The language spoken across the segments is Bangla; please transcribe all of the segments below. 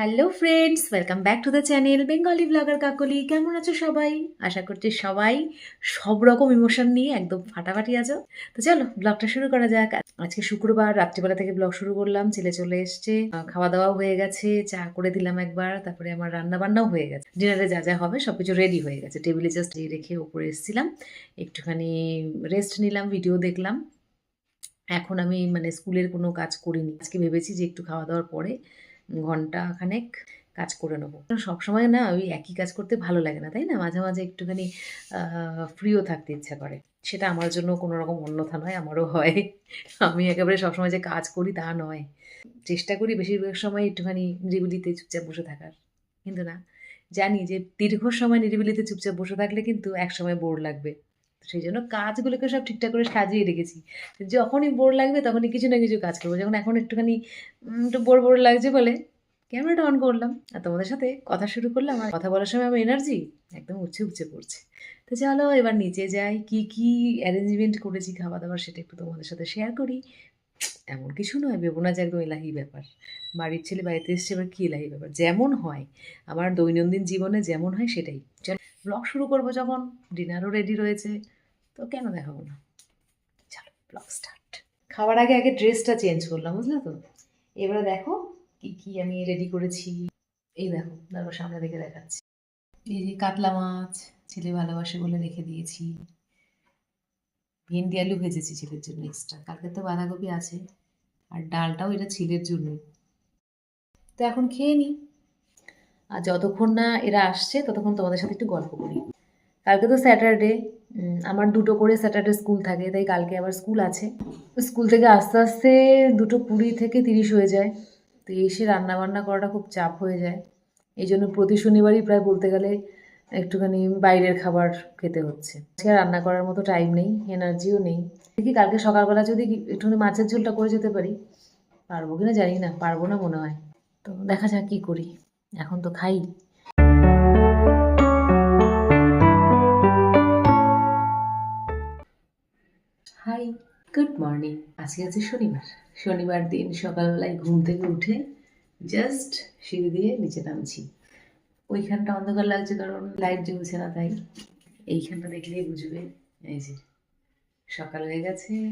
Hello friends welcome back to the channel Bengali blogger Kakoli কেমন আছো সবাই? আশা করছি সবাই সব রকম ইমোশন নিয়ে একদম ফাটাফাটি আছো। তো চলো ব্লগটা শুরু করা যাক। আজকে শুক্রবার, রাত্রিবেলা থেকে ব্লগ শুরু করলাম। ছেলে চলে এসছে। খাওয়া দাওয়াও হয়ে গেছে। চা করে দিলাম একবার। তারপরে আমার রান্না বান্নাও হয়ে গেছে। ডিনারে যা যা হবে সব কিছু রেডি হয়ে গেছে। টেবিলে জাস্ট রেখে ওপরে এসেছিলাম। একটুখানি রেস্ট নিলাম ভিডিও দেখলাম। এখন আমি মানে স্কুলের কোনো কাজ করিনি। আজকে ভেবেছি যে একটু খাওয়া দাওয়ার পরে ঘণ্টা খানেক কাজ করে নেব। সবসময় না ওই একই কাজ করতে ভালো লাগে না, তাই না? মাঝে মাঝে একটুখানি ফ্রিও থাকতে ইচ্ছা করে। সেটা আমার জন্য কোনো রকম অন্যথা নয়, আমারও হয়। আমি একেবারে সবসময় যে কাজ করি তা নয়। চেষ্টা করি বেশিরভাগ সময় একটুখানি নিরিবিলিতে চুপচাপ বসে থাকার। কিন্তু না, জানি যে দীর্ঘ সময় নিরিবিলিতে চুপচাপ বসে থাকলে কিন্তু এক সময় বোর লাগবে। সেই জন্য কাজগুলোকে সব ঠিকঠাক করে সাজিয়ে রেখেছি। যখনই বোর লাগবে তখনই কিছু না কিছু কাজ করব। যখন এখন একটুখানি একটু বোর বোর লাগছে বলে ক্যামেরাটা অন করলাম। আর তোমাদের সাথে কথা শুরু করলাম। আর কথা বলার সময় আমার এনার্জি একদম উঠছে উঠছে পড়ছে। তো চলো এবার নিচে যাই। কি কি অ্যারেঞ্জমেন্ট করেছি খাওয়া দাওয়ার সেটা একটু তোমাদের সাথে শেয়ার করি। এমন কিছু নয় ভেবো যে একদম এলাহি ব্যাপার। বাড়ির ছেলে বাড়িতে এসছে, এবার কী এলাহি ব্যাপার? যেমন হয়, আমার দৈনন্দিন জীবনে যেমন হয় সেটাই। ব্লগ শুরু করব যখন ডিনারও রেডি রয়েছে, তো কেন দেখাবো না? চলো ব্লগ স্টার্ট খাওয়ার আগে আগে ড্রেসটা চেঞ্জ করলাম, বুঝলে তো? এবারে দেখো কি কি আমি রেডি করেছি। এই দেখো দেখো সামনে থেকে দেখাচ্ছি। এই যে কাতলা মাছ, ছেলে ভালোবাসে বলে রেখে দিয়েছি। ভেন্ডি আলু ভেজেছি ছেলের জন্য এক্সট্রা কালকে তো বাঁধাকপি আছে, আর ডালটাও এটা ছেলের জন্যই। তো এখন খেয়ে নিই আর যতক্ষণ না এরা আসছে, ততক্ষণ তোমাদের সাথে একটু গল্প করি। কালকে তো স্যাটারডে আমার দুটো করে স্যাটারডে স্কুল থাকে, তাই কালকে আবার স্কুল আছে। স্কুল থেকে আস্তে আস্তে দুটো কুড়ি থেকে তিরিশ হয়ে যায়। তো এসে রান্না বান্না করাটা খুব চাপ হয়ে যায়। এই জন্য প্রতি শনিবারই প্রায় বলতে গেলে একটুখানি বাইরের খাবার খেতে হচ্ছে। আজকে রান্না করার মতো টাইম নেই এনার্জিও নেই। দেখি কালকে সকালবেলা যদি একটুখানি মাছের ঝোলটা করে যেতে পারি। পারব কিনা জানি না, পারব না মনে হয়। তো দেখা যাক কী করি। এখন তো খাই। হাই গুড মর্নিং আজকে আছে শনিবার। শনিবার দিন সকালবেলায় ঘুম থেকে উঠে জাস্ট সিঁড়ি দিয়ে নিচে নামছি। ওইখানটা অন্ধকার লাগছে কারণ লাইট জ্বলছে না তাই। এইখানটা দেখলেই বুঝবে। এই যে, সকাল হয়ে গেছে,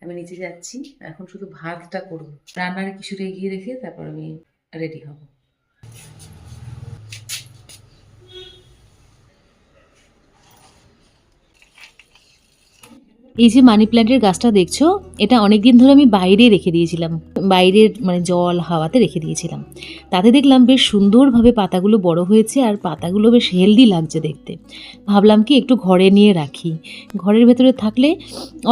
আমি নিচে যাচ্ছি। এখন শুধু ভাতটা করব। রান্নার কিছুটা এগিয়ে রেখে তারপর আমি রেডি হব। এই যে মানি প্ল্যান্টের গাছটা দেখছ, এটা অনেক দিন ধরে আমি বাইরে রেখে দিয়েছিলাম। বাইরের মানে জল হাওয়াতে রেখে দিয়েছিলাম। তাতে দেখলাম বেশ সুন্দরভাবে পাতাগুলো বড় হয়েছে আর পাতাগুলো বেশ হেলদি লাগছে দেখতে। ভাবলাম কি একটু ঘরে নিয়ে রাখি। ঘরের ভেতরে থাকলে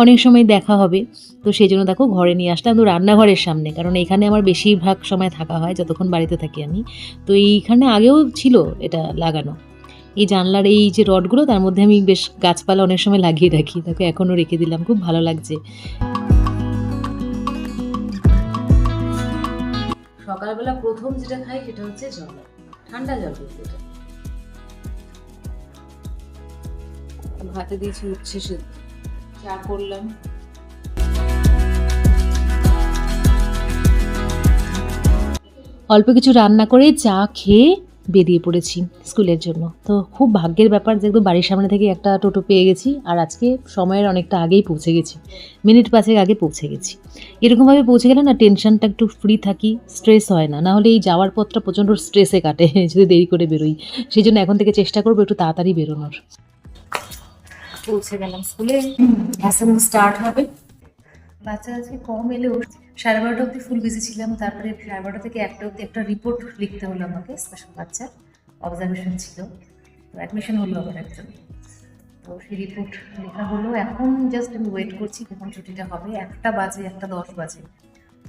অনেক সময় দেখা হবে। তো সেই জন্য দেখো ঘরে নিয়ে আসলাম তো রান্নাঘরের সামনে, কারণ এখানে আমার বেশিরভাগ সময় থাকা হয়, যতক্ষণ বাড়িতে থাকি আমি। তো এইখানে আগেও ছিল এটা লাগানো। এই জানলার এই যে রডগুলো তার মধ্যে আমি বেশ গাছপালা অনেক সময় লাগিয়ে রাখি। তাকে এখনও রেখে দিলাম খুব ভালো লাগছে। সকালবেলা প্রথম যেটা খাই সেটা হচ্ছে জল ঠান্ডা জল ভাতে দিয়েছি উচ্ছে সেদ্ধ। চা করলাম। অল্প কিছু রান্না করে চা খেয়ে বেরিয়ে পড়েছি স্কুলের জন্য। তো খুব ভাগ্যের ব্যাপার যে একদম বাড়ির সামনে থেকে একটা টোটো পেয়ে গেছি আর আজকে সময়ের অনেকটা আগেই পৌঁছে গেছি। মিনিট পাঁচেক আগে পৌঁছে গেছি। এরকমভাবে পৌঁছে গেলে না টেনশনটা একটু ফ্রি থাকি স্ট্রেস হয় না। নাহলে এই যাওয়ার পথটা প্রচণ্ড স্ট্রেসে কাটে, যদি দেরি করে বেরোই। সেই জন্য এখন থেকে চেষ্টা করব একটু তাড়াতাড়ি বেরোনোর। পৌঁছে গেলাম স্কুলে। স্টার্ট হবে। বাচ্চা আজকে কম এলেও সাড়ে বারোটা অবধি ফুল বিজি ছিলাম, তারপরে সাড়ে বারোটা থেকে একটা অব্দি একটা রিপোর্ট লিখতে হলো আমাকে স্পেশাল বাচ্চার অবজারভেশন ছিল। তো অ্যাডমিশন হলো আবার একজন। তো সেই রিপোর্ট লেখা হলো। এখন জাস্ট আমি ওয়েট করছি কখন ছুটিটা হবে। একটা বাজে, একটা দশ বাজে।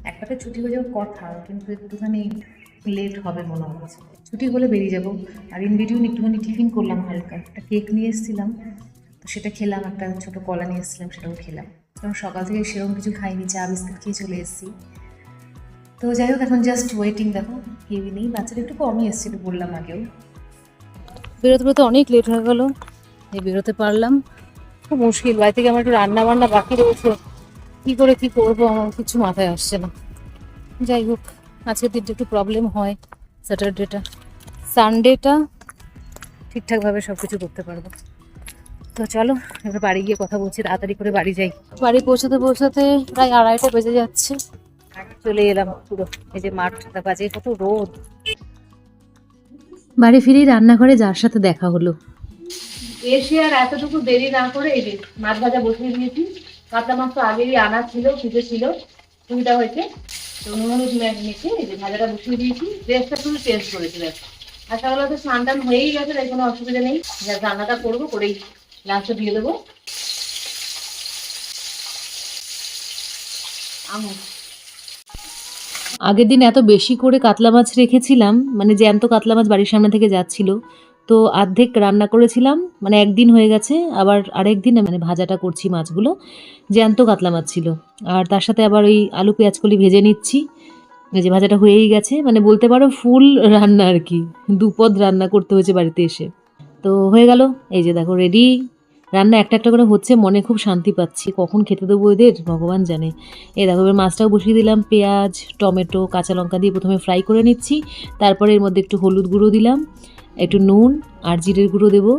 একটাতে ছুটি হয়ে যাওয়ার কথা, কিন্তু একটুখানি লেট হবে মনে হচ্ছে। ছুটি হলে বেরিয়ে যাব। আর ইন বিটুইন একটুখানি টিফিন করলাম হালকা। একটা কেক নিয়ে এসেছিলাম। তো সেটা খেলাম, একটা ছোটো কলা নিয়ে এসেছিলাম, সেটাও খেলাম। কারণ সকাল থেকে সেরকম কিছু খাইনি, চা, বিস্কুট খেয়ে চলে এসেছি। তো যাই হোক, এখন জাস্ট ওয়েটিং দেখো কেউই নেই, বাচ্চাটা একটু কমই এসেছিল বললাম আগেও। বেরোতে বেরোতে অনেক লেট হয়ে গেল, এই বেরোতে পারলাম। খুব মুশকিল, বাড়ি থেকে আমার একটু রান্না বান্না বাকি রয়েছে। কী করে কী করব, আমার কিছু মাথায় আসছে না। যাই হোক, আজকের দিনটা একটু প্রবলেম হয় স্যাটারডেটা সানডেটা ঠিকঠাকভাবে সব কিছু করতে পারব। তো চলো এবার বাড়ি গিয়ে কথা বলছি তাড়াতাড়ি করে বাড়ি যাই। বাড়ি পৌঁছাতে পৌঁছাতে প্রায় আড়াইটা বেজে যাচ্ছে। চলে এলাম পুরো এই যে মাঠটা বাজে কত রোদ। বাড়ি ফিরেই রান্নাঘরে যার সাথে দেখা হলো। এসে আর এতটুকু দেরি না করে এই যে মাছ ভাজা বসিয়ে দিয়েছি। কাতলা মাছ তো আগেই আনা ছিল ফ্রিজে ছিল সুবিধা হয়েছে। তো নুন মেখে এই যে ভাজাটা বসিয়ে দিয়েছি। ড্রেসটা শুধু চেঞ্জ করেছি ব্যাস। আর তাহলে তো স্নান টান হয়েই গেছে তাই কোনো অসুবিধা নেই। যা রান্নাটা করব করেই লাঞ্চটা দিয়ে দেবো। আগের দিন এত বেশি করে কাতলা মাছ রেখেছিলাম মানে জ্যান্ত কাতলা মাছ বাড়ির সামনে থেকে যাচ্ছিল, তো অর্ধেক রান্না করেছিলাম মানে একদিন হয়ে গেছে, আবার আরেক দিন মানে ভাজাটা করছি মাছগুলো, জ্যান্ত কাতলা মাছ ছিল। আর তার সাথে আবার ওই আলু, পেঁয়াজ, কলি ভেজে নিচ্ছি যে ভাজাটা হয়েই গেছে মানে বলতে পারো ফুল রান্না আর কি, দুপদ রান্না করতে হয়েছে বাড়িতে এসে। তো হয়ে গেল, এই যে দেখো রেডি রান্না একটা একটা করে হচ্ছে, মনে খুব শান্তি পাচ্ছি। কখন খেতে দেবো এদের? ভগবান জানে। এ দেখো, এবার মাছটাও বসিয়ে দিলাম, পেঁয়াজ, টমেটো, কাঁচা লঙ্কা দিয়ে প্রথমে ফ্রাই করে নিচ্ছি। তারপরে এর মধ্যে একটু হলুদ গুঁড়ো দিলাম, একটু নুন আর জিরের গুঁড়ো দেবো।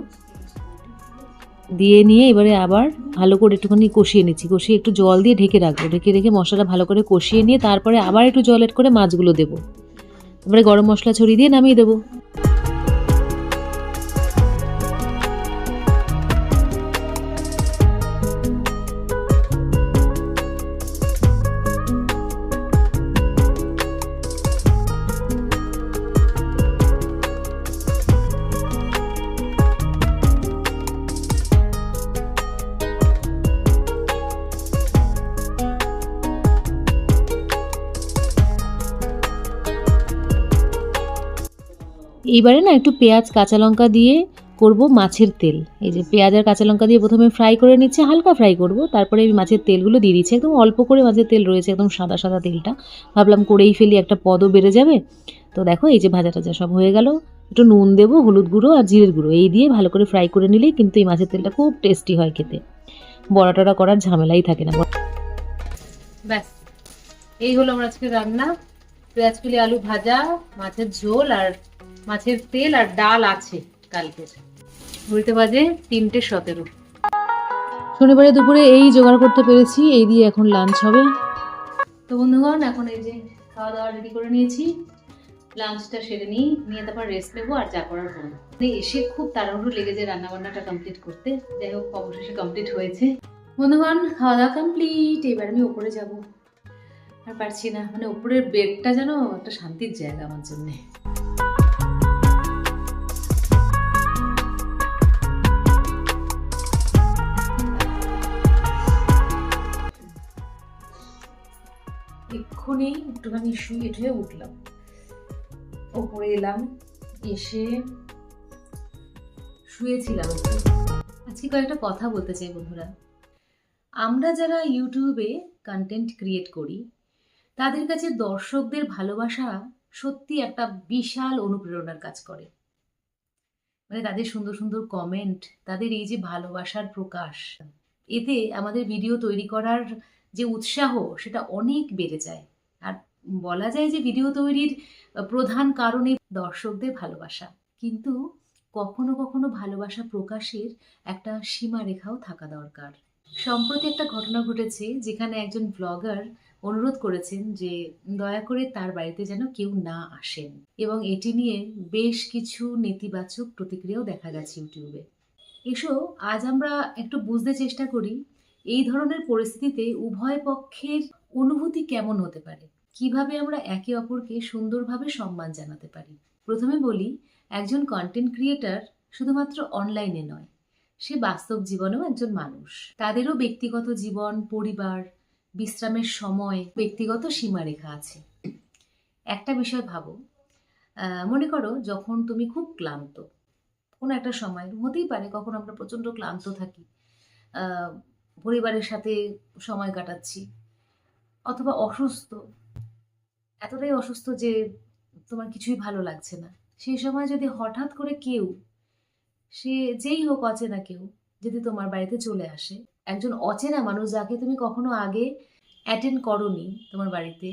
দিয়ে নিয়ে এবারে আবার ভালো করে একটুখানি কষিয়ে নিচ্ছি। কষিয়ে একটু জল দিয়ে ঢেকে রাখব। ঢেকে রেখে মশলাটা ভালো করে কষিয়ে নিয়ে তারপরে আবার একটু জল এড করে মাছগুলো দেবো। এবারে গরম মশলা ছড়িয়ে দিয়ে নামিয়ে দেবো। এইবারে না একটু পেঁয়াজ, কাঁচা লঙ্কা দিয়ে করব মাছের তেল। এই যে পেঁয়াজ আর কাঁচা লঙ্কা দিয়ে প্রথমে ফ্রাই করে নিচ্ছে, হালকা ফ্রাই করব। তারপরে এই মাছের তেলগুলো দিয়ে দিচ্ছি। একদম অল্প করে মাছের তেল রয়েছে, একদম সাদা সাদা তেলটা। ভাবলাম করেই ফেলি, একটা পদও বেড়ে যাবে। তো দেখো, এই যে ভাজা টাজা সব হয়ে গেল। একটু নুন দেবো, হলুদ গুঁড়ো আর জিরের গুঁড়ো। এই দিয়ে ভালো করে ফ্রাই করে নিলেই কিন্তু এই মাছের তেলটা খুব টেস্টি হয় খেতে। বড়া টড়া করার ঝামেলাই থাকে না। ব্যাস, এই হলো আমার আজকে রান্না। পেঁয়াজ আলু ভাজা, মাছের ঝোল আর মাছের তেল আর ডাল আছে কালকে। ঘুরতে বাজে তিনটে সতেরো। শনিবারে দুপুরে এই জোগাড় করতে পেরেছি, এই দিয়ে এখন লাঞ্চ হবে। তো বন্ধুগণ, এখন এই যে খাওয়া দাওয়া রেডি করে নিয়েছি। লাঞ্চটা সেরে নিই, নিয়ে তারপর রেস্ট নেব আর যা করার করব মানে এসে খুব তাড়াহুড়ো লেগে যায় রান্না বান্নাটা কমপ্লিট করতে। যাই হোক, অবশেষে কমপ্লিট হয়েছে। বন্ধুগণ খাওয়া দাওয়া কমপ্লিট এবার আমি ওপরে যাব। আর পারছি না মানে উপরের বেডটা যেন একটা শান্তির জায়গা আমার জন্যে। এক্ষুনি একটুখানি শুয়ে টুয়ে উঠলাম। ওপরে এলাম, এসে শুয়েছিলাম। আজকে কয়েকটা কথা বলতে চাই বন্ধুরা। আমরা যারা ইউটিউবে কন্টেন্ট ক্রিয়েট করি, তাদের কাছে দর্শকদের ভালোবাসা সত্যি একটা বিশাল অনুপ্রেরণার কাজ করে। মানে তাদের সুন্দর সুন্দর কমেন্ট তাদের এই যে ভালোবাসার প্রকাশ, এতে আমাদের ভিডিও তৈরি করার যে উৎসাহ, সেটা অনেক বেড়ে যায়। আর বলা যায় যে ভিডিও তৈরির প্রধান কারণে দর্শকদের ভালোবাসা। কিন্তু কখনো কখনো ভালোবাসা প্রকাশের একটা সীমারেখাও থাকা দরকার। সম্প্রতি একটা ঘটনা ঘটেছে যেখানে একজন ব্লগার অনুরোধ করেছেন যে, দয়া করে তার বাড়িতে যেন কেউ না আসেন। এবং এটি নিয়ে বেশ কিছু নেতিবাচক প্রতিক্রিয়াও দেখা গেছে ইউটিউবে এসো, আজ আমরা একটু বুঝতে চেষ্টা করি, এই ধরনের পরিস্থিতিতে উভয় পক্ষের অনুভূতি কেমন হতে পারে? কীভাবে আমরা একে অপরকে সুন্দরভাবে সম্মান জানাতে পারি? প্রথমে বলি, একজন কন্টেন্ট ক্রিয়েটার শুধুমাত্র অনলাইনে নয়, সে বাস্তব জীবনেও একজন মানুষ। তাদেরও ব্যক্তিগত জীবন, পরিবার, বিশ্রামের সময়, ব্যক্তিগত সীমারেখা আছে। একটা বিষয় ভাবো মনে করো যখন তুমি খুব ক্লান্ত, কোনো একটা সময়, হতেই পারে কখন আমরা প্রচণ্ড ক্লান্ত থাকি পরিবারের সাথে সময় কাটাচ্ছি অথবা অসুস্থ, এতটাই অসুস্থ যে তোমার কিছুই ভালো লাগছে না। সেই সময় যদি হঠাৎ করে কেউ, সে যেই হোক অচেনা কেউ, যদি তোমার বাড়িতে চলে আসে, একজন অচেনা মানুষ যাকে তুমি কখনো আগে অ্যাটেন্ড করনি তোমার বাড়িতে,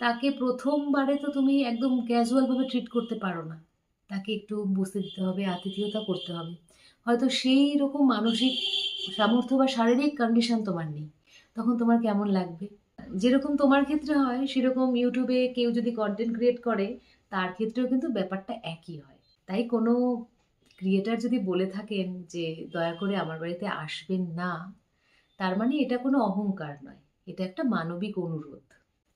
তাকে প্রথমবারে তো তুমি একদম ক্যাজুয়ালভাবে ট্রিট করতে পারো না। তাকে একটু বুঝতে দিতে হবে, আতিথেয়তা করতে হবে। হয়তো সেই রকম মানসিক সামর্থ্য বা শারীরিক কন্ডিশন তোমার নেই। তখন তোমার কেমন লাগবে? যেরকম তোমার ক্ষেত্রে হয়, সেরকম ইউটিউবে কেউ যদি কন্টেন্ট ক্রিয়েট করে, তার ক্ষেত্রেও কিন্তু ব্যাপারটা একই হয়। তাই কোনো ক্রিয়েটার যদি বলে থাকেন যে, দয়া করে আমার বাড়িতে আসবেন না, তার মানে এটা কোনো অহংকার নয়। এটা একটা মানবিক অনুরোধ।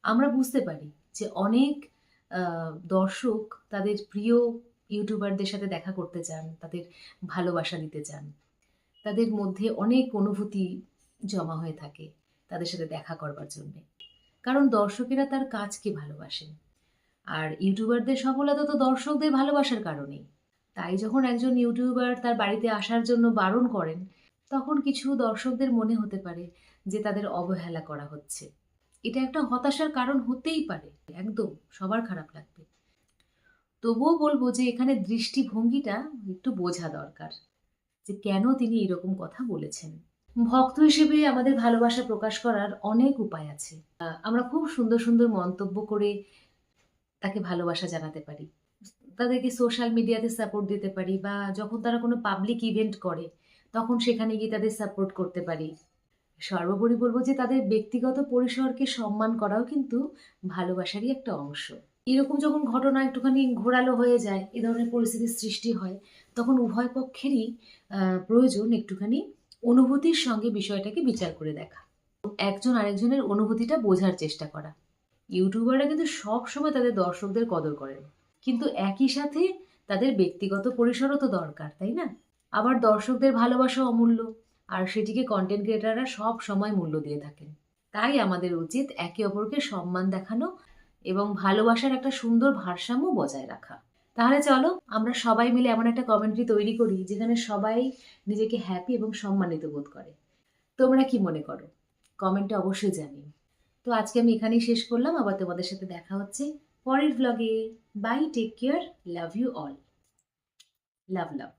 আমরা বুঝতে পারি যে অনেক দর্শক তাদের প্রিয় ইউটিউবারদের সাথে দেখা করতে চান, তাদের ভালোবাসা দিতে চান। তাদের মধ্যে অনেক অনুভূতি জমা হয়ে থাকে। তাদের সাথে দেখা করবার জন্যে। কারণ দর্শকেরা তার কাজকে ভালোবাসেন। আর ইউটিউবারদের সফলতা তো দর্শকদের ভালোবাসার কারণেই। তাই যখন একজন ইউটিউবার তার বাড়িতে আসার জন্য বারণ করেন, তখন কিছু দর্শকদের মনে হতে পারে যে তাদের অবহেলা করা হচ্ছে। এটা একটা হতাশার কারণ হতেই পারে। একদম, সবার খারাপ লাগবে। তবুও বলব যে এখানে দৃষ্টিভঙ্গিটা একটু বোঝা দরকার যে কেন তিনি এরকম কথা বলেছেন। ভক্ত হিসেবে আমাদের ভালোবাসা প্রকাশ করার অনেক উপায় আছে। আমরা খুব সুন্দর সুন্দর মন্তব্য করে তাকে ভালোবাসা জানাতে পারি। তাদেরকে সোশ্যাল মিডিয়াতে সাপোর্ট দিতে পারি বা যখন তারা কোনো পাবলিক ইভেন্ট করে, তখন সেখানে গিয়ে তাদের সাপোর্ট করতে পারি। সর্বোপরি বলব যে তাদের ব্যক্তিগত পরিসরকে সম্মান করাও কিন্তু ভালোবাসারই একটা অংশ। এরকম যখন ঘটনা একটুখানি ঘোরালো হয়ে যায়, এ ধরনের পরিস্থিতির সৃষ্টি হয়, তখন উভয় পক্ষেরই প্রয়োজন একটুখানি অনুভূতির সঙ্গে বিষয়টাকে বিচার করে দেখা। একজন আরেকজনের অনুভূতিটা বোঝার চেষ্টা করা। ইউটিউবাররা কিন্তু সব সময় তাদের দর্শকদের কদর করেন। কিন্তু একই সাথে তাদের ব্যক্তিগত পরিসরও তো দরকার, তাই না? আবার দর্শকদের ভালোবাসা অমূল্য, আর সেটিকে কন্টেন্ট ক্রিয়েটাররা সব সময় মূল্য দিয়ে থাকেন। তাই আমাদের উচিত একে অপরকে সম্মান দেখানো এবং ভালোবাসার একটা সুন্দর ভারসাম্য বজায় রাখা। তাহলে চলো, আমরা সবাই মিলে এমন একটা কমেন্ট্রি তৈরি করি যেখানে সবাই নিজেকে হ্যাপি এবং সম্মানিত বোধ করে। তোমরা কি মনে করো? কমেন্টে অবশ্যই জানি তো আজকে আমি এখানেই শেষ করলাম, আবার তোমাদের সাথে দেখা হচ্ছে পরের ব্লগে bye take care love you all love love